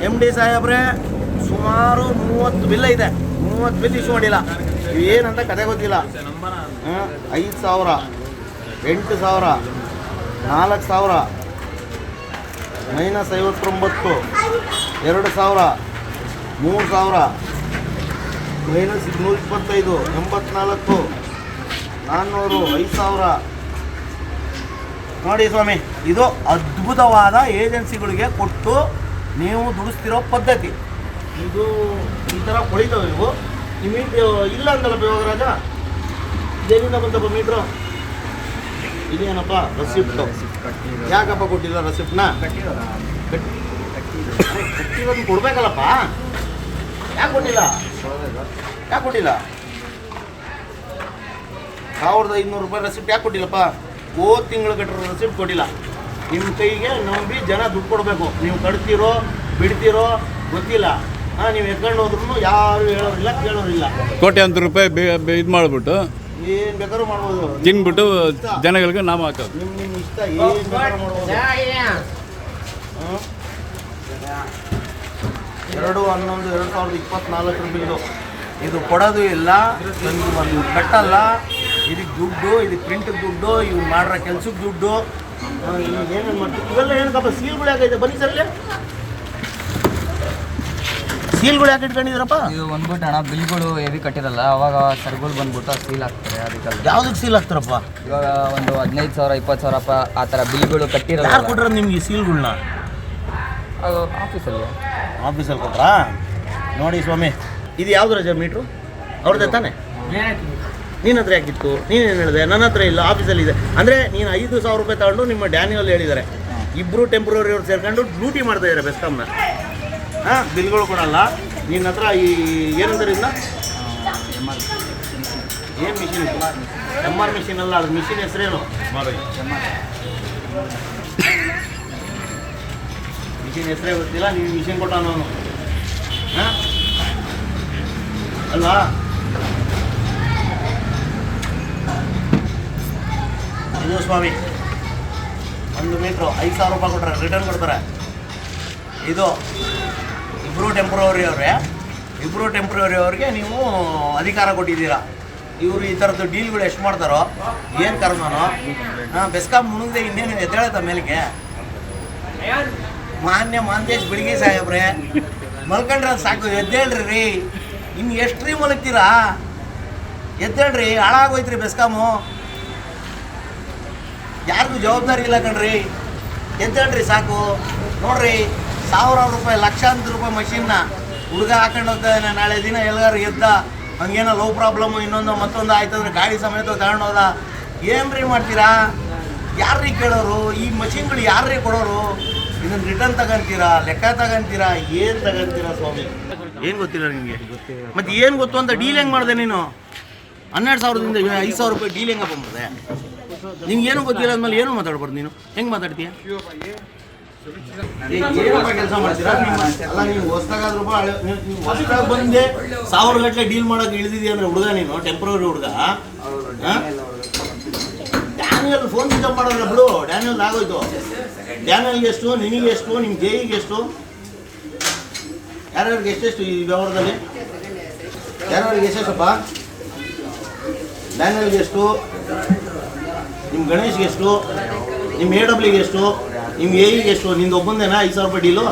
ಎಂ ಡಿ ಸಾಹೇಬ್ರೆ, ಸುಮಾರು ಮೂವತ್ತು ಬಿಲ್ ಇದೆ ಮೂವತ್ತು ಬಿಲ್ ಇಶ್ಯೂ ಮಾಡಿಲ್ಲ. ಏನಂತ ಕತೆ ಗೊತ್ತಿಲ್ಲ. ಐದು ಸಾವಿರ, ಎಂಟು ಸಾವಿರ, ನಾಲ್ಕು ಸಾವಿರ, ಮೈನಸ್ ಐವತ್ತೊಂಬತ್ತು, ಎರಡು ಸಾವಿರ, ಮೂರು ಸಾವಿರ, ಮೈನಸ್ ನೂರ ಇಪ್ಪತ್ತೈದು, ಎಂಬತ್ನಾಲ್ಕು, ನಾನ್ನೂರು, ಐದು ಸಾವಿರ ನೋಡಿ ಸ್ವಾಮಿ, ಇದು ಅದ್ಭುತವಾದ ಏಜೆನ್ಸಿಗಳಿಗೆ ಕೊಟ್ಟು ನೀವು ದುಡಿಸ್ತಿರೋ ಪದ್ಧತಿ. ಇದು ಈ ಥರ ಕೊಳಿತಾವೆ ಇವು. ಮೀಟ್ರ್, ಇಲ್ಲ ಅಂದಲ್ಲ ಇವಾಗ ರಾಜ ಇದೇನಿಂದ ಬಂತಪ್ಪ ಮೀಟ್ರು? ಇದೇನಪ್ಪ ರಸಿಪ್ಟು? ಯಾಕಪ್ಪ ಕೊಟ್ಟಿಲ್ಲ ರಸಿಪ್ಟ್ನ? ಕಟ್ಟಿರೋದು ಕೊಡ್ಬೇಕಲ್ಲಪ್ಪ. ಯಾಕೆ ಕೊಟ್ಟಿಲ್ಲ? ಯಾಕೆ ಕೊಟ್ಟಿಲ್ಲ? ಸಾವಿರದ ಐನೂರು ರೂಪಾಯಿ ರೆಸಿಪ್ಟ್ ಯಾಕೆ ಕೊಟ್ಟಿಲ್ಲಪ್ಪ? ಹೋದ ತಿಂಗಳು ಕಟ್ಟಿರೋ ರಸೀಟ್ ಕೊಟ್ಟಿಲ್ಲ. ನಿಮ್ಮ ಕೈಗೆ ನಂಬಿ ಜನ ದುಡ್ಡು ಕೊಡಬೇಕು. ನೀವು ಕಟ್ತೀರೋ ಬಿಡ್ತೀರೋ ಗೊತ್ತಿಲ್ಲ. ಹಾಂ ನೀವು ಎತ್ಕೊಂಡು ಹೋದ್ರೂ ಯಾರು ಹೇಳೋರಿಲ್ಲ ಕೇಳೋರಿಲ್ಲ. ಕೋಟಿ ಕೋಟ್ಯಾಂತರ ರೂಪಾಯಿ ಇದು ಮಾಡಿಬಿಟ್ಟು ಏನು ಬೇಕಾದ್ರೂ ಮಾಡ್ಬೋದು. ತಿನ್ಬಿಟ್ಟು ಜನಗಳಿಗೆ ನಾಮ ಹಾಕೋದು. ನಿಮ್ಮ ನಿಮ್ಮ ಇಷ್ಟ? ಏನು ಬೇಕಾದ್ರೂ ಮಾಡ್ಬೋದು? ಎರಡು ಹನ್ನೊಂದು ಎರಡು ಸಾವಿರದ ಇಪ್ಪತ್ನಾಲ್ಕರ ಬಿಲ್ಲು. ಇದು ಕೊಡೋದು ಇಲ್ಲ ಕಟ್ಟಲ್ಲ. ಇದಕ್ಕೆ ದುಡ್ಡು ಇದಕ್ಕೆ ಪ್ರಿಂಟಿಗೆ ದುಡ್ಡು ಇವ್ನು ಮಾಡಿರೋ ಕೆಲ್ಸಕ್ಕೆ ದುಡ್ಡು. ಏನೇನು ಮಾಡ್ತೀವಿ ಇವೆಲ್ಲ ಏನಕ್ಕಪ್ಪ ಸೀಲ್ಗಳು ಯಾಕೈತೆ ಬನ್ನಿ ಸರ್ ಇಲ್ಲಿ. ಸೀಲ್ಗಳು ಯಾಕೆ ಇಟ್ಕೊಂಡಿದ್ರಪ್ಪ ಇದು ಬಂದ್ಬಿಟ್ಟು ಅಣ್ಣ ಬಿಲ್ಗಳು ಹೆವಿ ಕಟ್ಟಿರಲ್ಲ ಅವಾಗ ಸರ್ಗಳು ಬಂದ್ಬಿಟ್ಟು ಸೀಲ್ ಹಾಕ್ತಾರೆ ಅದಕ್ಕೆ ಯಾವ್ದಕ್ಕೆ ಸೀಲ್ ಹಾಕ್ತಾರಪ್ಪ? ಇವಾಗ ಒಂದು ಹದಿನೈದು ಸಾವಿರ ಇಪ್ಪತ್ತು ಸಾವಿರ ಆ ಥರ ಬಿಲ್ಗಳು ಕಟ್ಟಿರಲ್ಲ. ಯಾರು ನಿಮ್ಗೆ ಈ ಸೀಲ್ಗಳನ್ನ ಅದು ಆಫೀಸಲ್ಲಿ ಆಫೀಸಲ್ಲಿ ಕೊಟ್ರಾ? ನೋಡಿ ಸ್ವಾಮಿ ಇದು ಯಾವ್ದು ರಜೆ ಮೀಟ್ರು? ಅವ್ರದ್ದೇ ತಾನೆ? ನಿನ್ನ ಹತ್ರ ಯಾಕಿತ್ತು ನೀನೇನು ಹೇಳಿದೆ? ನನ್ನ ಹತ್ರ ಇಲ್ಲ ಆಫೀಸಲ್ಲಿ ಇದೆ. ಅಂದರೆ ನೀನು ಐದು ಸಾವಿರ ರೂಪಾಯಿ ತಗೊಂಡು ನಿಮ್ಮ ಡ್ಯಾನಿಯಲ್ ಹೇಳಿದ್ದಾರೆ. ಇಬ್ಬರು ಟೆಂಪ್ರವರಿ ಅವ್ರು ಸೇರ್ಕೊಂಡು ಡ್ಯೂಟಿ ಮಾಡ್ತಾ ಇದ್ದಾರೆ ಬೆಸ್ಕಾಮ್ನ ಹಾಂ, ಬಿಲ್ಗಳು ಕೊಡಲ್ಲ. ನಿನ್ನ ಹತ್ರ ಈ ಏನಂತಾರೆ ಇದನ್ನ ಏನು ಮಿಷಿನ್ ಎಂ ಆರ್ ಮಿಷಿನ್ ಅಲ್ಲ, ಅದು ಮಿಷಿನ್ ಹೆಸರೇನು? ಮಿಷಿನ್ ಹೆಸರೇ ಗೊತ್ತಿಲ್ಲ ನೀವು ಮಿಷಿನ್ ಕೊಟ್ಟ ಹಾಂ? ಅಲ್ವಾ? ಇದು ಸ್ವಾಮಿ ಒಂದು ಮೀಟ್ರು, ಐದು ಸಾವಿರ ರೂಪಾಯಿ ಕೊಟ್ಟರೆ ರಿಟರ್ನ್ ಕೊಡ್ತಾರೆ. ಇದು ಇಬ್ಬರು ಟೆಂಪ್ರವರಿ ಅವರೇ. ಇಬ್ಬರು ಟೆಂಪ್ರವರಿ ಅವ್ರಿಗೆ ನೀವು ಅಧಿಕಾರ ಕೊಟ್ಟಿದ್ದೀರಾ. ಇವರು ಈ ಥರದ್ದು ಡೀಲ್ಗಳು ಎಷ್ಟು ಮಾಡ್ತಾರೋ, ಏನು ಕರ್ಮನೋ, ಹಾಂ ಬೆಸ್ಕಾಮ್ ಮುಳುಗದೆ ಇನ್ನೇನು ಎದ್ದೇಳತ್ತ ಮೇಲಿಗೆ. ಮಾನ್ಯ ಮಾಂತೇಶ್ ಬಿಳಿಗೆ ಸಾಹೇಬ್ರೆ, ಮಲ್ಕೊಂಡ್ರೆ ಸಾಕು, ಎದ್ದೇಳ್ರಿ ರೀ. ಇನ್ನು ಎಷ್ಟು ರೀ ಮಲಗ್ತೀರಾ? ಎದ್ದೇಳ್ರಿ, ಹಾಳಾಗೋಯ್ತ್ರಿ ಬೆಸ್ಕಾಮು. ಯಾರಿಗೂ ಜವಾಬ್ದಾರಿ ಇಲ್ಲ ಕಣ್ರಿ. ಎದ್ದೇಳ್ರಿ ಸಾಕು? ನೋಡ್ರಿ, ಸಾವಿರಾರು ರೂಪಾಯಿ, ಲಕ್ಷಾಂತರ ರೂಪಾಯಿ ಮಷಿನ್ನ ಹುಡುಗ ಹಾಕೊಂಡು ಹೋಗ್ತಾನೆ ನಾಳೆ ದಿನ ಎಲ್ಲಾರು ಎದ್ದ, ಹಂಗೇನೋ ಲೋ ಪ್ರಾಬ್ಲಮ್ಮು ಇನ್ನೊಂದು ಮತ್ತೊಂದು ಆಯ್ತಂದ್ರೆ ಗಾಡಿ ಸಮೇತ ತಗೊಂಡೋದ ಏನ್ರಿ ಮಾಡ್ತೀರಾ? ಯಾರ್ರೀ ಕೇಳೋರು? ಈ ಮಷಿನ್ಗಳು ಯಾರ್ರೀ ಕೊಡೋರು? ಇದನ್ನ ರಿಟರ್ನ್ ತಗೊಂತೀರಾ? ಲೆಕ್ಕ ತಗೊಂತೀರಾ? ಏನ್ ತಗೊಂತೀರಾ ಸ್ವಾಮಿ? ಏನ್ ಗೊತ್ತಿಲ್ಲ ನಿಮಗೆ? ಮತ್ತೆ ಏನ್ ಗೊತ್ತು ಅಂತ ಡೀಲ್ ಹೆಂಗ್ ಮಾಡಿದೆ ನೀನು? ಹನ್ನೆರಡು ಸಾವಿರದಿಂದ ಐದು ಸಾವಿರ ರೂಪಾಯಿ ಡೀಲ್ ಹೆಂಗ ಬಂದಿದೆ ನಿಮ್ಗೆ ಏನು ಗೊತ್ತಿಲ್ಲ ಅಂದ್ಮೇಲೆ ಏನು ಮಾತಾಡ್ಬಾರ್ದು ನೀನು. ಹೆಂಗ್ ಮಾತಾಡ್ತೀಯ? ಕೆಲಸ ಮಾಡ್ತೀರಾ? ನೀವು ನೀವು- ಹೊಸ್ದಾಗ ಬಂದೆ, ಸಾವಿರ ಗಟ್ಟಲೆ ಡೀಲ್ ಮಾಡೋಕೆ ಇಳಿದಿದ್ಯಾ ಅಂದ್ರೆ ಹುಡುಗ ನೀನು ಟೆಂಪ್ರವರಿ ಹುಡುಗ. ಡ್ಯಾನಿಯಲ್ ಫೋನ್ ಪಿಕಪ್ ಮಾಡೋದ್ರೆ ಬಿಡು, ಡ್ಯಾನಿಯಲ್ ಆಗೋಯ್ತು. ಡ್ಯಾನಿಯಲ್ಗೆ ಎಷ್ಟು, ನಿನಗೆ ಎಷ್ಟು ನಿಮ್ಮ ಜೈಗೆ ಎಷ್ಟು? ಯಾರ್ಯಾರಿಗೆ ಎಷ್ಟೆಷ್ಟು ಈ ವ್ಯವಹಾರದಲ್ಲಿ? ಯಾರ್ಯಾರಿಗೆ ಎಷ್ಟೆಷ್ಟಪ್ಪ ಡ್ಯಾನಿಯಲ್ಗೆ ಎಷ್ಟು? ನಿಮ್ಮ ಗಣೇಶ್ಗೆ ಎಷ್ಟು? ನಿಮ್ಮ ಎ ಡಬ್ಲ್ಯೂಗೆ ಎಷ್ಟು? ನಿಮ್ಮ ಎಗೆ ಎಷ್ಟು? ನಿಂದು ಒಬ್ಬಂದೇನಾ? ಐದು ಸಾವಿರ ರೂಪಾಯಿ ಡೀಲು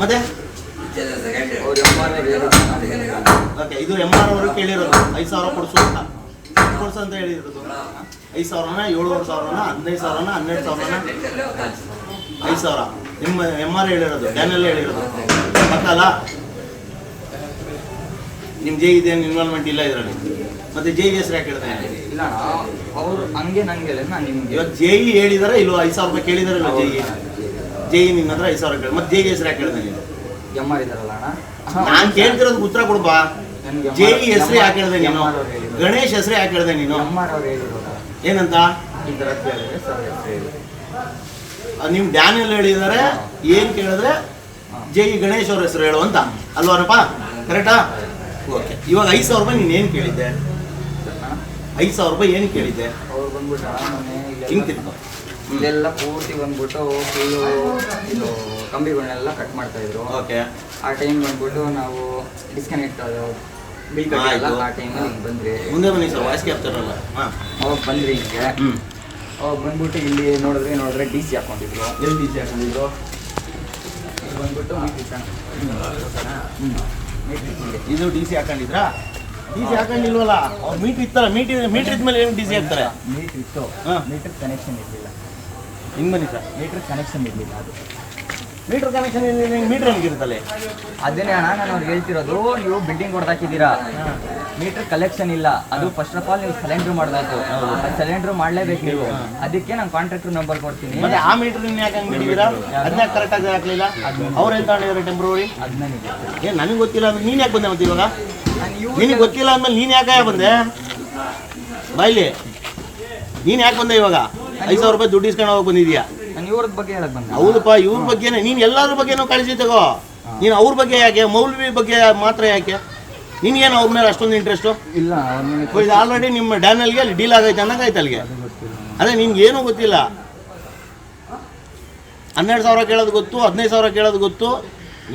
ಮತ್ತೆ? ಓಕೆ ಇದು ಎಂ ಆರ್ ಅವರು ಕೇಳಿರೋದು. ಐದು ಸಾವಿರ ಕೊಡಿಸು ಅಂತ. ಕೊಡಿಸು ಅಂತ ಹೇಳಿರೋದು. ಐದು ಸಾವಿರನ, ಏಳುವರೆ ಸಾವಿರನ, ಹದಿನೈದು ಸಾವಿರನ, ಹನ್ನೆರಡು ಸಾವಿರನ? ಐದು ಸಾವಿರ. ನಿಮ್ಮ ಎಂ ಆರ್ ಹೇಳಿರೋದು ಡ್ಯಾನಲ್ ಹೇಳಿರೋದು. ಮತ್ತಲ್ಲ ನಿಮ್ಮ ಜೈ ಇದೇನು ಇನ್ವಾಲ್ವ್ಮೆಂಟ್ ಇಲ್ಲ ಇದರಲ್ಲಿ. ಮತ್ತೆ ಜೈ ಹೆಸರು ಯಾಕೆ ಹೇಳ್ತಾನೆ ಇಲ್ಲ ಅವ್ರು ಹಂಗೆ ನಂಗೆ ನಾನು ನಿಮ್ಗೆ ಇವತ್ತು ಜೈ ಹೇಳಿದಾರೆ ಇಲ್ವೋ ಐದು ಸಾವಿರ ರೂಪಾಯಿ ಕೇಳಿದಾರೆ ಇಲ್ವೋ ಜೈ ಜೈ ನಿನ್ನ ಹತ್ರ ಐದು ಸಾವಿರ ಕೇಳಿ ಮತ್ತೆ ಜೈ ಹೆಸರು ಯಾಕೆ ಹೇಳಿದೆ ನೀನು? ಎಂ ಆರ್ ಇದಾರಲ್ಲ ಅಣ್ಣ. ನಾನು ಕೇಳ್ತಿರೋದು ಉತ್ತರ ಕೊಡ್ಬಾ. ಜೆ ಜೈ ಹೆಸರು ಯಾಕೆ ಹೇಳ್ದೆ ನೀನು? ಹೇಳಿದ್ರು ಗಣೇಶ್ ಹೆಸರು ಯಾಕೆ ಹೇಳ್ದೆ ನೀನು? ಎಂ ಆರ್ ಅವ್ರು ಹೇಳಿರೋಲ್ಲ ಏನಂತ? ಈ ಥರ ಕೇಳಿದ್ರೆ ಸರ್ ಹೆಸರು ಹೇಳಿ ನಿಮ್ ಡ್ಯಾನಿಯಲ್ ಹೇಳಿದಾರೆ ಏನ್ ಕೇಳಿದ್ರೆ ಜೈ ಗಣೇಶ್ ಅವ್ರ ಹೆಸರು ಹೇಳು ಅಂತ. ಅಲ್ವಾರಪ್ಪ? ಕರೆಕ್ಟಾ ಓಕೆ. ಇವಾಗ ಐದು ಸಾವಿರ ರೂಪಾಯಿ ನೀನು ಏನು ಕೇಳಿದ್ದೆ? ಐದು ಸಾವಿರ ರೂಪಾಯಿ ಏನು ಕೇಳಿದ್ದೆ? ಅವ್ರು ಬಂದ್ಬಿಟ್ಟು ಮೊನ್ನೆ ಹಿಂಗ್ ಇಲ್ಲೆಲ್ಲ- ತಿರ್ಕೊ ಇಲ್ಲೆಲ್ಲ ಪೂರ್ತಿ ಬಂದ್ಬಿಟ್ಟು ಫುಲ್ಲು ಇದು ಕಂಬಿಗಳನ್ನೆಲ್ಲ ಕಟ್ ಮಾಡ್ತಾ ಇದ್ರು. ಓಕೆ ಆ ಟೈಮ್ ಬಂದ್ಬಿಟ್ಟು ನಾವು ಡಿಸ್ಕನೆಕ್ಟ್ ಬಿಲ್ ಕಟ್ಟಿಲ್ಲ ಆಯ್ತು. ಆ ಟೈಮಲ್ಲಿ ಹಿಂಗೆ ಬಂದ್ರಿ ಮುಂದೆ ಬನ್ನಿ ಸರ್ ವಾಯ್ಸ್ ಕ್ಯಾಪ್ಚರಲ್ಲ ಹಾಂ. ಅವಾಗ ಬಂದ್ರಿ ಹಿಂಗೆ. ಹ್ಞೂ ಅವಾಗ ಬಂದ್ಬಿಟ್ಟು ಇಲ್ಲಿ ನೋಡಿದ್ರೆ ನೋಡಿದ್ರೆ ಡಿ ಸಿ ಹಾಕೊಂಡಿದ್ರು. ಎಲ್ಲಿ ಡಿ ಸಿ ಹಾಕೊಂಡಿದ್ರು? ಬಂದ್ಬಿಟ್ಟು ಮೀಟ್ರಿ ಹಿಂಗೆ ಇದು ಡಿ ಸಿ ಹಾಕೊಂಡಿದ್ರಾ? ಡಿ ಸಿ ಹಾಕೊಂಡಿಲ್ವಲ್ಲ? ಅವ್ರು ಮೀಟರ್ ಇತ್ತಲ್ಲ ಮೀಟರ್ ಮೀಟರ್ ಇದ್ಮೇಲೆ ಏನು ಡಿಸಿ ಹಾಕ್ತಾರೆ? ಮೀಟ್ರ್ ಇತ್ತು. ಮೀಟರ್ ಮೀಟ್ರ್ ಕನೆಕ್ಷನ್ ಇರಲಿಲ್ಲ. ಹಿಂಗೆ ಬನ್ನಿ ಸರ್. ಮೀಟರ್ ಕನೆಕ್ಷನ್ ಇರಲಿಲ್ಲ ಅದು. ಮೀಟರ್ ಕನೆಕ್ಷನ್ ಮೀಟ್ರ್ ಹೆಂಗಿರುತ್ತಲ್ಲ? ಅದೇನೇ ಅಣ್ಣ ನಾನು ಅವ್ರಿಗೆ ಹೇಳ್ತಿರೋದು ನೀವು ಬಿಲ್ಡಿಂಗ್ ಹೊಡೆದಾಕಿದ್ದೀರಾ ಮೀಟರ್ ಕಲೆಕ್ಷನ್ ಇಲ್ಲ. ಅದು ಫಸ್ಟ್ ಆಫ್ ಆಲ್ ನೀವು ಸಿಲಿಂಡರ್ ಮಾಡಬೇಕು. ಸಿಲಿಂಡರ್ ಮಾಡಲೇಬೇಕು ನೀವು. ಅದಕ್ಕೆ ನಾನು ಕಾಂಟ್ರಾಕ್ಟರ್ ನಂಬರ್ ಕೊಡ್ತೀನಿ. ಮತ್ತೆ ಆ ಮೀಟರ್ ಯಾಕೆ ಹಂಗೆ ಬಿಟ್ಟಿದ್ದೀರಾ? ಅದನ್ನ ಕರೆಕ್ಟಾಗಿ ಹಾಕ್ಲಿಲ್ಲ? ಅವ್ರು ಎಂತ ತಗೊಂಡಿದ್ದಾರೆ ಟೆಂಪ್ರವರಿ ಅದು ನನಗೆ ಏನು ನನಗೆ ಗೊತ್ತಿಲ್ಲ ಅಂದ್ರೆ ನೀನು ಯಾಕೆ ಬಂದೆ ಮತ್ತೆ ಇವಾಗ? ನಿನಗೆ ಗೊತ್ತಿಲ್ಲ ಅಂದ್ಮೇಲೆ ನೀನು ಯಾಕೆ ಬಂದೆ? ಬಾಯ್ಲಿ ನೀನು ಯಾಕೆ ಬಂದೆ ಇವಾಗ? ಐದು ಸಾವಿರ ರೂಪಾಯಿ ದುಡ್ಡು ಇಸ್ಕೊಂಡು ಹೋಗಿ ಬಂದಿದ್ಯಾ? ನಾನು ಇವ್ರದ ಬಗ್ಗೆ ಹೇಳಕ್ ಬಂದ. ಹೌದಪ್ಪ ಇವ್ರ ಬಗ್ಗೆನೇ ನೀನು ಎಲ್ಲರ ಬಗ್ಗೆನೂ ಕಾಳಜಿ ತಗೋ. ನೀನು ಅವ್ರ ಬಗ್ಗೆ ಯಾಕೆ ಮೌಲ್ವಿ ಬಗ್ಗೆ ಮಾತ್ರ ಯಾಕೆ? ನಿನ್ಗೇನು ಅವ್ರ ಮೇಲೆ ಅಷ್ಟೊಂದು ಇಂಟ್ರೆಸ್ಟು ಇಲ್ಲ ಇದು ಆಲ್ರೆಡಿ ನಿಮ್ಮ ಡ್ಯಾನಲ್ಗೆ ಅಲ್ಲಿ ಡೀಲ್ ಆಗೈತೆ ಅನ್ನಂಗೆ ಆಯ್ತು ಅಲ್ಲಿಗೆ. ಅದೇ ನಿನ್ಗೇನು ಏನೂ ಗೊತ್ತಿಲ್ಲ. ಹನ್ನೆರಡು ಸಾವಿರ ಕೇಳೋದು ಗೊತ್ತು ಹದಿನೈದು ಸಾವಿರ ಕೇಳೋದು ಗೊತ್ತು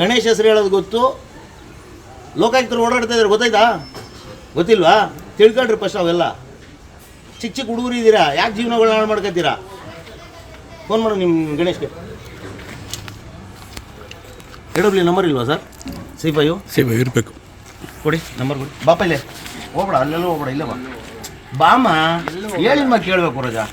ಗಣೇಶ್ ಹೆಸರು ಹೇಳೋದು ಗೊತ್ತು. ಲೋಕಾಯುಕ್ತರು ಓಡಾಡ್ತಾ ಇದ್ದಾರೆ ಗೊತ್ತಾಯ್ತಾ? ಗೊತ್ತಿಲ್ವಾ? ತಿಳ್ಕೊಳ್ರಿ ಫಸ್ಟ್ ಅವೆಲ್ಲ ಚಿಕ್ಕ ಚಿಕ್ಕ ಹುಡುಗರು ಇದ್ದೀರಾ? ಯಾಕೆ ಜೀವನಗಳನ್ನ ಹಾಳು ಮಾಡ್ಕೊತೀರಾ ಫೋನ್ ಮಾಡು ನಿಮ್ಮ ಗಣೇಶ್ಗೆ. ಎಡಬ್ಲಿ ನಂಬರ್ ಇಲ್ವಾ ಸರ್ ಸಿ ಫೈವ್ ಸೇವೆ ಇರಬೇಕು. ಕೊಡಿ ನಂಬರ್ ಕೊಡಿ. ಬಾಪ ಇಲ್ಲೇ. ಹೋಗ್ಬೇಡ ಅಲ್ಲೆಲ್ಲ ಹೋಗ್ಬೇಡ ಇಲ್ಲೇ ಬಾ. ಬಾಮ ಹೇಳಿದ್ಮ ಮಾ ಕೇಳಬೇಕು ರಜಾ?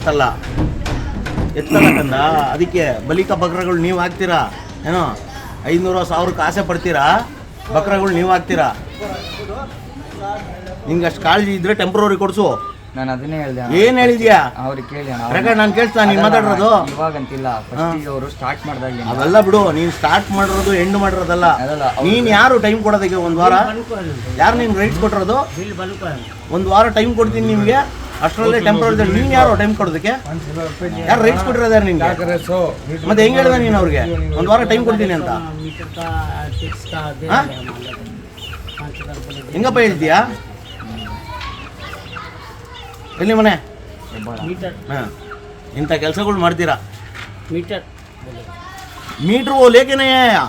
ಎತ್ತಲ್ಲ. ಎತ್ತಲ್ಲ ಕಂದ. ಅದಕ್ಕೆ ಬಲಿಕ ಬಕ್ರಗಳು ನೀವು ಹಾಕ್ತೀರಾ? ಏನೋ ಐನೂರು ಸಾವಿರಕ್ಕೆ ಆಸೆ ಪಡ್ತೀರಾ? ಬಕ್ರಗಳು ನೀವು ಹಾಕ್ತೀರಾ? ನಿಂಗೆ ಅಷ್ಟು ಕಾಳಜಿ ಇದ್ರೆ ಟೆಂಪ್ರವರಿ ಕೊಡಿಸು. ನಾನು ಅದನ್ನೇ ಹೇಳ್ದೆ ಏನು ಹೇಳಿದ್ಯಾ? ಅವ್ರಿಗೆ ಕೇಳಿ ರೆಕಾರ್ಡ್ ನಾನು ಕೇಳ್ತಾ ನೀವು ಮಾತಾಡಿರೋದು. ಇವಾಗಂತಿಲ್ಲ. ಅವರು ಸ್ಟಾರ್ಟ್ ಮಾಡ್ದಾಗ ಅವೆಲ್ಲ ಬಿಡು ನೀನು ಸ್ಟಾರ್ಟ್ ಮಾಡಿರೋದು ಎಂಡ್ ಮಾಡಿರೋದಲ್ಲ. ನೀನು ಯಾರು ಟೈಮ್ ಕೊಡೋದಕ್ಕೆ ಒಂದು ವಾರ? ಯಾರು ನಿಮ್ಗೆ ರೈಟ್ಸ್ ಕೊಟ್ಟಿರೋದು? ಒಂದು ವಾರ ಟೈಮ್ ಕೊಡ್ತೀನಿ ನಿಮಗೆ. ಅಷ್ಟರಲ್ಲೇ ಟೆಂಪ್ರವರಿ ನೀನು ಯಾರು ಟೈಮ್ ಕೊಡೋದಕ್ಕೆ ಯಾರು ರೈಟ್ಸ್ ಕೊಟ್ಟಿರೋದಾರೆ ನಿನ್ಗೆ ಮತ್ತೆ ಹೆಂಗ್ ಹೇಳಿದ ನೀನು ಅವ್ರಿಗೆ ಒಂದು ವಾರ ಟೈಮ್ ಕೊಡ್ತೀನಿ ಅಂತ मीटर का टैक्स का दे हाँ? रहे हैं मान लो पाँच हज़ार बोले ಹೆಂಗಪ್ಪ ಹೇಳ್ತೀಯಾ ಎಲ್ಲಿ ಮನೆ मीटर ಹಾಂ ಇಂಥ ಕೆಲಸಗಳು ಮಾಡ್ತೀರಾ मीटर बोले मीटर वो लेके नहीं आया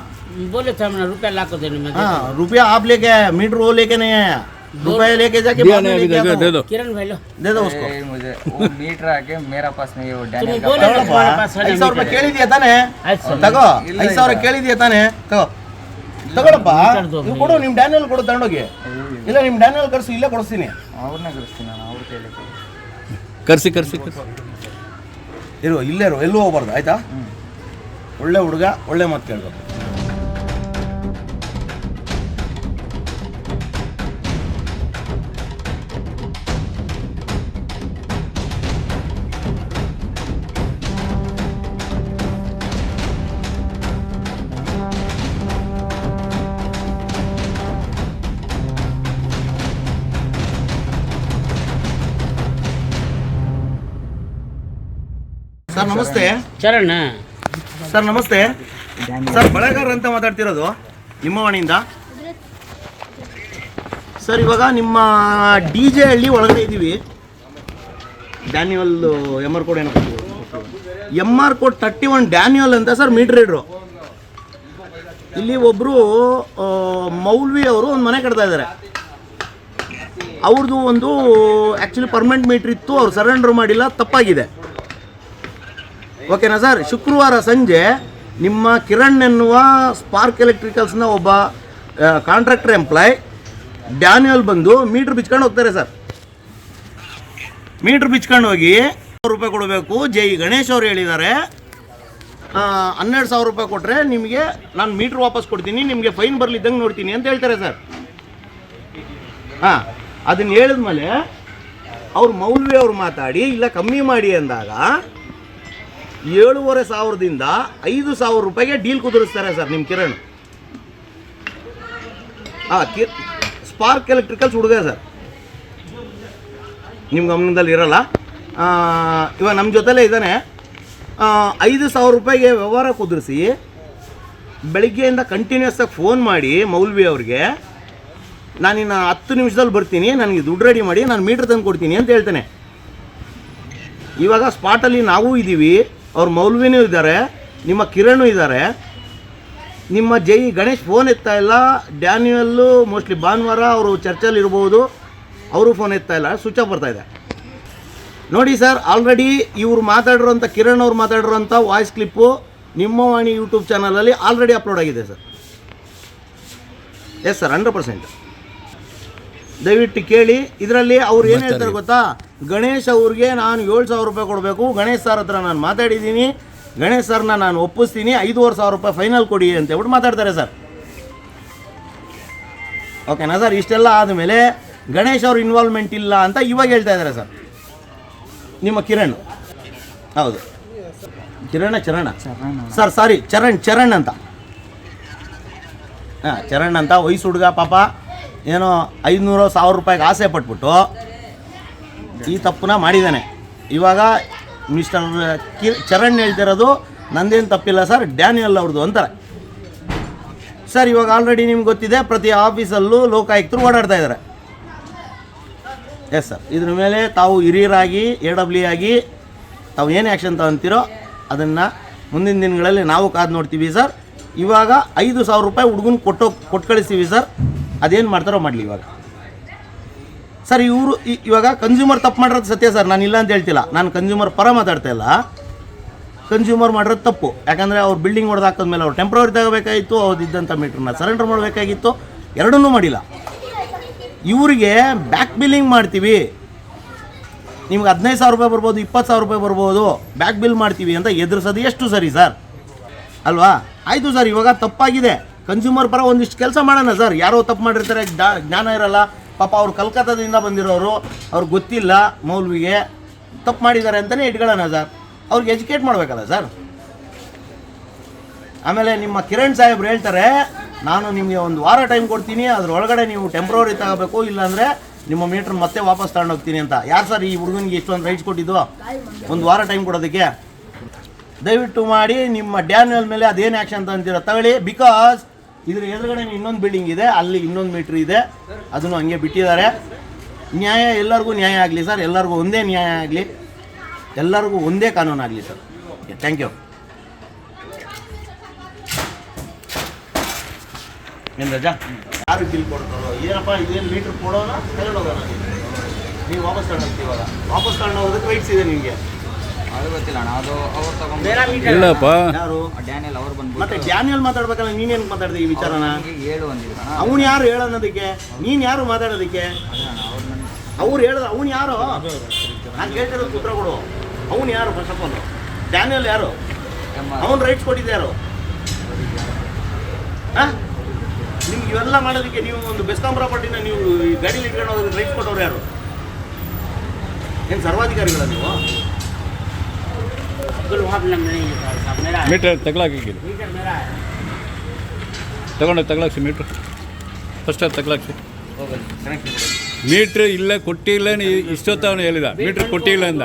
बोले थे हमने रुपया ला को देने में हाँ रुपया आप लेके आया मीटर वो लेके नहीं आया रुपया लेके जाके दिया बाद में नहीं अभी लेके तक आता दे हूँ। दो किरण भाई लो दे दो उसको मुझे वो मीटर आके मेरा पास में ये वो डैनियल तुम बोले का ना तुम्हारे पास है ಐದು ಸಾವಿರ ರೂಪಾಯಿ ಕೇಳಿದ್ಯಾ ತಾನೆ ಆಯ್ತು ಸರ್. ತಗೋ ಇಲ್ಲ, ಐದು ಸಾವಿರ ಇಲ್ಲ. ಕೇಳಿದ್ಯಾ ತಾನೆ ತಗೋ ತಗೊಳಪ್ಪ ಮೀಟರ್ ತಗೋ. ನೀವು ಕೊಡು ನಿಮ್ಮ ಡ್ಯಾನಿಯಲ್ ಕೊಡು ತಗೊಂಡೋಗಿ ಇಲ್ಲ ನಿಮ್ಮ ಡ್ಯಾನಿಯಲ್ ಕರ್ಸು ಇಲ್ಲೇ ಕೊಡಿಸ್ತೀನಿ ಅವ್ರನ್ನ ಕಳಿಸ್ತೀನಿ ನಾನು ಅವ್ರ ಕೈಲಿ ಕರ್ಸಿ ಕರ್ಸಿ ಕರ್ಸಿ ಇರು ಇಲ್ಲೇ ಇರು ಎಲ್ಲೂ ಹೋಗ್ಬಾರ್ದು ಆಯ್ತಾ ಒಳ್ಳೆ ಹುಡುಗ ಒಳ್ಳೆ ಮಾತು ಕೇಳ್ಬೇಕು ಸರ್ ನಮಸ್ತೆ. ಚರಣ ಸರ್ ನಮಸ್ತೆ. ಸರ್ ಬಳಗಾರ ಅಂತ ಮಾತಾಡ್ತಿರೋದು ನಿಮ್ಮ ಮನೆಯಿಂದ ಸರ್ ಇವಾಗ ನಿಮ್ಮ ಡಿ ಜೆ ಹಳ್ಳಿ ಒಳಗಡೆ ಇದ್ದೀವಿ ಡ್ಯಾನಿಯಲ್ ಎಂ ಆರ್ ಕೋಡ್ ಏನಪ್ಪ M R code thirty one Daniel ಅಂತ ಸರ್ ಮೀಟರ್ ಇಡ್ರು ಇಲ್ಲಿ ಒಬ್ಬರು ಮೌಲ್ವಿ ಅವರು ಒಂದು ಮನೆ ಕಟ್ತಾ ಇದ್ದಾರೆ. ಅವ್ರದ್ದು ಒಂದು ಆ್ಯಕ್ಚುಲಿ ಪರ್ಮನೆಂಟ್ ಮೀಟ್ರ್ ಇತ್ತು ಅವ್ರು ಸರೆಂಡರ್ ಮಾಡಿಲ್ಲ ತಪ್ಪಾಗಿದೆ. ಓಕೆನಾ ಸರ್ ಶುಕ್ರವಾರ ಸಂಜೆ ನಿಮ್ಮ ಕಿರಣ್ ಎನ್ನುವ ಸ್ಪಾರ್ಕ್ ಎಲೆಕ್ಟ್ರಿಕಲ್ಸ್ನ ಒಬ್ಬ ಕಾಂಟ್ರಾಕ್ಟರ್ ಎಂಪ್ಲಾಯ್ ಡ್ಯಾನಿಯಲ್ ಬಂದು ಮೀಟ್ರ್ ಬಿಚ್ಕೊಂಡು ಹೋಗ್ತಾರೆ ಸರ್. ಮೀಟ್ರ್ ಬಿಚ್ಕೊಂಡು ಹೋಗಿ ಸಾವಿರ ರೂಪಾಯಿ ಕೊಡಬೇಕು. ಜೈ ಗಣೇಶ್ ಅವರು ಹೇಳಿದ್ದಾರೆ. ಹನ್ನೆರಡು ಸಾವಿರ ರೂಪಾಯಿ ಕೊಟ್ಟರೆ ನಿಮಗೆ ನಾನು ಮೀಟ್ರ್ ವಾಪಸ್ ಕೊಡ್ತೀನಿ, ನಿಮಗೆ ಫೈನ್ ಬರಲಿದ್ದಂಗೆ ನೋಡ್ತೀನಿ ಅಂತ ಹೇಳ್ತಾರೆ ಸರ್. ಹಾಂ, ಅದನ್ನು ಹೇಳಿದ್ಮೇಲೆ ಅವ್ರ ಮೌಲ್ವಿ ಅವ್ರು ಮಾತಾಡಿ, ಇಲ್ಲ ಕಮ್ಮಿ ಮಾಡಿ ಅಂದಾಗ ಏಳುವರೆ ಸಾವಿರದಿಂದ ಐದು ಸಾವಿರ ರೂಪಾಯಿಗೆ ಡೀಲ್ ಕುದುರಿಸ್ತಾರೆ ಸರ್ ನಿಮ್ಮ ಕಿರಣ್. ಹಾಂ ಕಿ ಸ್ಪಾರ್ಕ್ ಎಲೆಕ್ಟ್ರಿಕಲ್ಸ್ ಹುಡುಗ ಸರ್. ನಿಮ್ಮ ಗಮನದಲ್ಲಿ ಇರಲ್ಲ. ಇವಾಗ ನಮ್ಮ ಜೊತೆಲೇ ಇದ್ದಾನೆ. ಐದು ಸಾವಿರ ರೂಪಾಯಿಗೆ ವ್ಯವಹಾರ ಕುದುರಿಸಿ ಬೆಳಿಗ್ಗೆಯಿಂದ ಕಂಟಿನ್ಯೂಸ್ ಆಗಿ ಫೋನ್ ಮಾಡಿ ಮೌಲ್ವಿ ಅವ್ರಿಗೆ ನಾನಿನ್ನು ಹತ್ತು ನಿಮಿಷದಲ್ಲಿ ಬರ್ತೀನಿ, ನನಗೆ ದುಡ್ಡು ರೆಡಿ ಮಾಡಿ, ನಾನು ಮೀಟ್ರ್ ತಂದು ಕೊಡ್ತೀನಿ ಅಂತ ಹೇಳ್ತೇನೆ. ಇವಾಗ ಸ್ಪಾಟಲ್ಲಿ ನಾವೂ ಇದ್ದೀವಿ ಅವ್ರ ಮೌಲ್ವಿನೂ ಇದ್ದಾರೆ ನಿಮ್ಮ ಕಿರಣು ಇದ್ದಾರೆ. ನಿಮ್ಮ ಜೈ ಗಣೇಶ್ ಫೋನ್ ಎತ್ತಾ ಇಲ್ಲ. ಡ್ಯಾನಿಯಲ್ಲು ಮೋಸ್ಟ್ಲಿ ಭಾನುವಾರ ಅವರು ಚರ್ಚಲ್ಲಿ ಇರ್ಬೋದು. ಅವರು ಫೋನ್ ಎತ್ತಾ ಇಲ್ಲ. ಸ್ವಿಚ್ ಆಫ್ ಬರ್ತಾ ಇದೆ. ನೋಡಿ ಸರ್ ಆಲ್ರೆಡಿ ಇವರು ಮಾತಾಡಿರೋಂಥ ಕಿರಣ್ ಅವ್ರು ಮಾತಾಡಿರೋಂಥ ವಾಯ್ಸ್ ಕ್ಲಿಪ್ಪು ನಿಮ್ಮ ವಾಣಿ ಯೂಟ್ಯೂಬ್ ಚಾನಲಲ್ಲಿ ಆಲ್ರೆಡಿ ಅಪ್ಲೋಡ್ ಆಗಿದೆ sir. Yes sir hundred percent ದಯವಿಟ್ಟು ಕೇಳಿ ಇದರಲ್ಲಿ ಅವ್ರು ಏನು ಹೇಳ್ತಾರೆ ಗೊತ್ತಾ? ಗಣೇಶ್ ಅವ್ರಿಗೆ ನಾನು ಏಳು ಸಾವಿರ ರೂಪಾಯಿ ಕೊಡಬೇಕು. ಗಣೇಶ್ ಸರ್ ಹತ್ರ ನಾನು ಮಾತಾಡಿದ್ದೀನಿ. ಗಣೇಶ್ ಸರ್ನ ನಾನು ಒಪ್ಪಿಸ್ತೀನಿ. ಐದೂವರೆ ಸಾವಿರ ರೂಪಾಯಿ ಫೈನಲ್ ಕೊಡಿ ಅಂತ ಹೇಳ್ಬಿಟ್ಟು ಮಾತಾಡ್ತಾರೆ ಸರ್. ಓಕೆನಾ ಸರ್? ಇಷ್ಟೆಲ್ಲ ಆದಮೇಲೆ ಗಣೇಶ್ ಅವ್ರ ಇನ್ವಾಲ್ವ್ಮೆಂಟ್ ಇಲ್ಲ ಅಂತ ಇವಾಗ ಹೇಳ್ತಾ ಇದ್ದಾರೆ ಸರ್. ನಿಮ್ಮ ಕಿರಣ್. ಹೌದು. ಕಿರಣ, ಚರಣ. ಸರ್ ಸಾರಿ ಚರಣ್ ಚರಣ್ ಅಂತ. ಹಾಂ, ಚರಣ್ ಅಂತ. ವಯಸ್ಸು ಹುಡುಗ ಪಾಪ. ಏನೋ ಐದುನೂರು ಸಾವಿರ ರೂಪಾಯಿಗೆ ಆಸೆ ಪಟ್ಬಿಟ್ಟು ಈ ತಪ್ಪನ್ನ ಮಾಡಿದ್ದಾನೆ. ಇವಾಗ ಮಿಸ್ಟರ್ ಕಿ ಚರಣ್ ಹೇಳ್ತಿರೋದು ನಂದೇನು ತಪ್ಪಿಲ್ಲ ಸರ್, ಡ್ಯಾನಿಯಲ್ ಅವ್ರದ್ದು ಅಂತಾರೆ. ಸರ್, ಇವಾಗ ಆಲ್ರೆಡಿ ನಿಮ್ಗೆ ಗೊತ್ತಿದೆ, ಪ್ರತಿ ಆಫೀಸಲ್ಲೂ ಲೋಕಾಯುಕ್ತರು ಓಡಾಡ್ತಾ ಇದ್ದಾರೆ. ಎಸ್ ಸರ್ ಇದ್ರ ಮೇಲೆ ತಾವು ಹಿರಿಯರಾಗಿ ಎ ಡಬ್ಲ್ಯೂ ಆಗಿ ತಾವು ಏನು ಆ್ಯಕ್ಷನ್ ತಗೊಂತೀರೋ ಅದನ್ನು ಮುಂದಿನ ದಿನಗಳಲ್ಲಿ ನಾವು ಕಾದು ನೋಡ್ತೀವಿ ಸರ್ ಇವಾಗ ಐದು ಸಾವಿರ ರೂಪಾಯಿ ಹುಡುಗನ ಕೊಟ್ಟು ಕೊಟ್ಟು ಕಳಿಸ್ತೀವಿ ಸರ್ ಅದೇನು ಮಾಡ್ತಾರೋ ಮಾಡಲಿ ಇವಾಗ. ಸರ್, ಇವರು ಇವಾಗ ಕನ್ಸ್ಯೂಮರ್ ತಪ್ಪು ಮಾಡಿರೋದು ಸತ್ಯ ಸರ್ ನಾನು ಇಲ್ಲ ಅಂತ ಹೇಳ್ತಿಲ್ಲ. ನಾನು ಕನ್ಸ್ಯೂಮರ್ ಪರ ಮಾತಾಡ್ತಾ ಇಲ್ಲ. ಕನ್ಸ್ಯೂಮರ್ ಮಾಡಿರೋದು ತಪ್ಪು. ಯಾಕಂದರೆ ಅವ್ರು ಬಿಲ್ಡಿಂಗ್ ಹೊಡೆದು ಹಾಕಿದ್ಮೇಲೆ ಅವ್ರು ಟೆಂಪ್ರವರಿ ತಗೋಬೇಕಾಗಿತ್ತು ಅವ್ರು ಇದ್ದಂಥ ಮೀಟ್ರನ್ನ ಸರೆಂಡರ್ ಮಾಡಬೇಕಾಗಿತ್ತು. ಎರಡನ್ನೂ ಮಾಡಿಲ್ಲ. ಇವರಿಗೆ ಬ್ಯಾಕ್ ಬಿಲ್ಲಿಂಗ್ ಮಾಡ್ತೀವಿ. ನಿಮ್ಗೆ ಹದಿನೈದು ಸಾವಿರ ರೂಪಾಯಿ ಬರ್ಬೋದು, ಇಪ್ಪತ್ತು ಸಾವಿರ ರೂಪಾಯಿ ಬರ್ಬೋದು. ಬ್ಯಾಕ್ ಬಿಲ್ ಮಾಡ್ತೀವಿ ಅಂತ ಎದುರಿಸೋದು ಎಷ್ಟು ಸರಿ ಸರ್? ಅಲ್ವಾ? ಆಯಿತು ಸರ್, ಇವಾಗ ತಪ್ಪಾಗಿದೆ. ಕನ್ಸ್ಯೂಮರ್ ಪರ ಒಂದಿಷ್ಟು ಕೆಲಸ ಮಾಡೋಣ ಸರ್. ಯಾರೋ ತಪ್ಪು ಮಾಡಿರ್ತಾರೆ ಜ್ಞಾನ ಇರಲ್ಲ. ಪಾಪ ಅವ್ರು ಕಲ್ಕತ್ತಾದಿಂದ ಬಂದಿರೋರು ಅವ್ರಿಗೆ ಗೊತ್ತಿಲ್ಲ ಮೌಲ್ವಿಗೆ, ತಪ್ಪು ಮಾಡಿದ್ದಾರೆ ಅಂತಲೇ ಇಟ್ಕೊಳ್ಳೋಣ ಸರ್. ಅವ್ರಿಗೆ ಎಜುಕೇಟ್ ಮಾಡಬೇಕಲ್ಲ ಸರ್. ಆಮೇಲೆ ನಿಮ್ಮ ಕಿರಣ್ ಸಾಹೇಬ್ರು ಹೇಳ್ತಾರೆ, ನಾನು ನಿಮಗೆ ಒಂದು ವಾರ ಟೈಮ್ ಕೊಡ್ತೀನಿ, ಅದರೊಳಗಡೆ ನೀವು ಟೆಂಪ್ರವರಿ ತಗೋಬೇಕು, ಇಲ್ಲಾಂದರೆ ನಿಮ್ಮ ಮೀಟ್ರ್ ಮತ್ತೆ ವಾಪಸ್ ತಗೊಂಡೋಗ್ತೀನಿ ಅಂತ. ಯಾರು ಸರ್ ಈ ಹುಡುಗನಿಗೆ ಇಷ್ಟೊಂದು ರೈಟ್ಸ್ ಕೊಟ್ಟಿದ್ದು? ಒಂದು ವಾರ ಟೈಮ್ ಕೊಡೋದಕ್ಕೆ. ದಯವಿಟ್ಟು ಮಾಡಿ ನಿಮ್ಮ ಡ್ಯಾನ್ಯಲ್ ಮೇಲೆ ಅದೇನು ಆ್ಯಕ್ಷನ್ ಅಂತೀರ ತಗೊಳ್ಳಿ ಬಿಕಾಸ್ ಇದ್ರ ಎದುರುಗಡೆ ಇನ್ನೊಂದು ಬಿಲ್ಡಿಂಗ್ ಇದೆ, ಅಲ್ಲಿ ಇನ್ನೊಂದು ಮೀಟ್ರ್ ಇದೆ. ಅದನ್ನು ಹಂಗೆ ಬಿಟ್ಟಿದ್ದಾರೆ. ನ್ಯಾಯ ಎಲ್ಲರಿಗೂ ನ್ಯಾಯ ಆಗಲಿ ಸರ್, ಎಲ್ಲರಿಗೂ ಒಂದೇ ನ್ಯಾಯ ಆಗಲಿ. ಎಲ್ಲರಿಗೂ ಒಂದೇ ಕಾನೂನು ಆಗಲಿ ಸರ್. ಥ್ಯಾಂಕ್ ಯು ಏನು ರಜಾ? ಯಾರು ಬಿಲ್ ಕೊಡ್ತಾರೋ? ಏನಪ್ಪ, ಇದೇನು ಮೀಟ್ರ್ ಕೊಡೋಣ ತಗೊಂಡೋಗೋಣ ನೀವು ವಾಪಸ್ ಇವಾಗ ವಾಪಸ್ ತಗೊಂಡು ಹೋಗೋದಕ್ಕೆ ವೈಟ್ಸ್ ಇದೆ ನಿಮಗೆ. ಇಲ್ಲಪ್ಪ. ಯಾರು? ಡ್ಯಾನಿಯಲ್ ಮತ್ತೆ ಡ್ಯಾನಿಯಲ್ ಮಾತಾಡ್ಬೇಕಲ್ಲ ನೀನೇನ್ ಮಾತಾಡ್ದೆ ಈ ವಿಚಾರನ? ಅವನು ಹೇಳು ಅವ್ನು ಯಾರು ಹೇಳೋದಕ್ಕೆ ನೀನ್ ಯಾರು ಮಾತಾಡೋದಕ್ಕೆ? ಅವ್ರು ನನ್ನ ಅವ್ನು ಯಾರು? ನಾನು ಕೇಳ್ತಿರೋದು ಉತ್ತರ ಕೊಡು. ಅವ್ನು ಯಾರು ಫಸ್ಟ್ ಆಫ್ ಆಲ್ ಡ್ಯಾನಿಯಲ್ ಯಾರು? ನಮ್ಮ ರೈಟ್ ರೈಟ್ಸ್ ಕೊಟ್ಟಿದ್ದೆ ಯಾರು? ಹಾ? ನಿಮ್ಗೆ ಇವೆಲ್ಲ ಮಾಡೋದಕ್ಕೆ ನೀವು ಒಂದು ಬೆಸ್ಕಾಂ ಪ್ರಾಪರ್ಟಿನ ನೀವು ಈ ಗಾಡೀಲಿ ಇಟ್ಕೊಂಡು ರೈಟ್ ರೈಟ್ಸ್ ಕೊಟ್ಟವ್ರು ಯಾರು? ಏನು ಸರ್ವಾಧಿಕಾರಿಗಳ ನೀವು? बिल्कुल वहाँ पे नंबर नहीं है सर साहब मेरा है ಮೀಟರ್ ತಗ್ಲಾಕಿ मीटर मेरा है ತಗೊಂಡು ತಗ್ಲಾಕ್ಸಿ ಮೀಟ್ರ್ ಫಸ್ಟ್ ಅದು ತಗ್ಲಾಕ್ಸಿ ಮೀಟ್ರ್ ಇಲ್ಲ ಕೊಟ್ಟಿಲ್ಲ ನೀ ಇಷ್ಟೊತ್ತು ಅವನು ಹೇಳಿದ ಮೀಟ್ರ್ ಕೊಟ್ಟಿಲ್ಲ ಅಂದ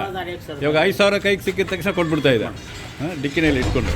ಇವಾಗ ಐದು ಸಾವಿರ ಕೈಗೆ ಸಿಕ್ಕಿದ ತಕ್ಷಣ ಕೊಟ್ಬಿಡ್ತಾ ಇದ್ದ ಹಾಂ ಡಿಕ್ಕಿನಲ್ಲಿ ಇಟ್ಕೊಂಡು